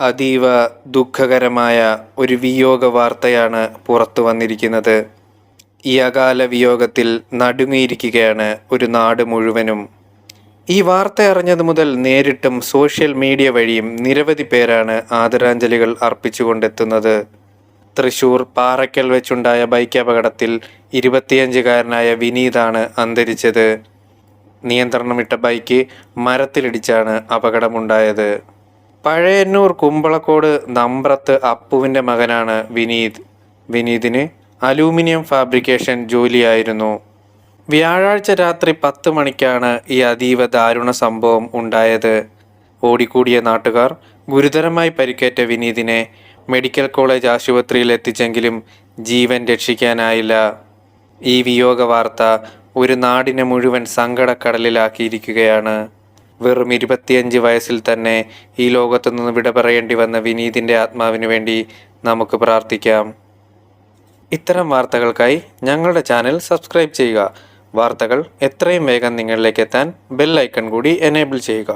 അതീവ ദുഃഖകരമായ ഒരു വിയോഗ വാർത്തയാണ് പുറത്തു വന്നിരിക്കുന്നത്. ഈ അകാല വിയോഗത്തിൽ നടുങ്ങിയിരിക്കുകയാണ് ഒരു നാട് മുഴുവനും. ഈ വാർത്ത അറിഞ്ഞതു മുതൽ നേരിട്ടും സോഷ്യൽ മീഡിയ വഴിയും നിരവധി പേരാണ് ആദരാഞ്ജലികൾ അർപ്പിച്ചുകൊണ്ടെത്തുന്നത്. തൃശൂർ പാറയ്ക്കൽ വെച്ചുണ്ടായ ബൈക്ക് അപകടത്തിൽ ഇരുപത്തിയഞ്ചുകാരനായ വിനീതാണ് അന്തരിച്ചത്. നിയന്ത്രണമിട്ട ബൈക്ക് മരത്തിലിടിച്ചാണ് അപകടമുണ്ടായത്. പഴയന്നൂർ കുമ്പളക്കോട് നമ്പ്രത്ത് അപ്പുവിന്റെ മകനാണ് വിനീത്. വിനീതിന് അലൂമിനിയം ഫാബ്രിക്കേഷൻ ജോലിയായിരുന്നു. വ്യാഴാഴ്ച രാത്രി പത്ത് മണിക്കാണ് ഈ അതീവ ദാരുണ സംഭവം ഉണ്ടായത്. ഓടിക്കൂടിയ നാട്ടുകാർ ഗുരുതരമായി പരിക്കേറ്റ വിനീതിനെ മെഡിക്കൽ കോളേജ് ആശുപത്രിയിൽ എത്തിച്ചെങ്കിലും ജീവൻ രക്ഷിക്കാനായില്ല. ഈ വിയോഗ വാർത്ത ഒരു നാടിനെ മുഴുവൻ സങ്കടക്കടലിലാക്കിയിരിക്കുകയാണ്. വെറും ഇരുപത്തിയഞ്ച് വയസ്സിൽ തന്നെ ഈ ലോകത്തു നിന്ന് വിട പറയേണ്ടി വന്ന വിനീതിന്റെ ആത്മാവിന് വേണ്ടി നമുക്ക് പ്രാർത്ഥിക്കാം. ഇത്തരം വാർത്തകൾക്കായി ഞങ്ങളുടെ ചാനൽ സബ്സ്ക്രൈബ് ചെയ്യുക. വാർത്തകൾ എത്രയും വേഗം നിങ്ങളിലേക്ക് എത്താൻ ബെൽ ഐക്കൺ കൂടി എനേബിൾ ചെയ്യുക.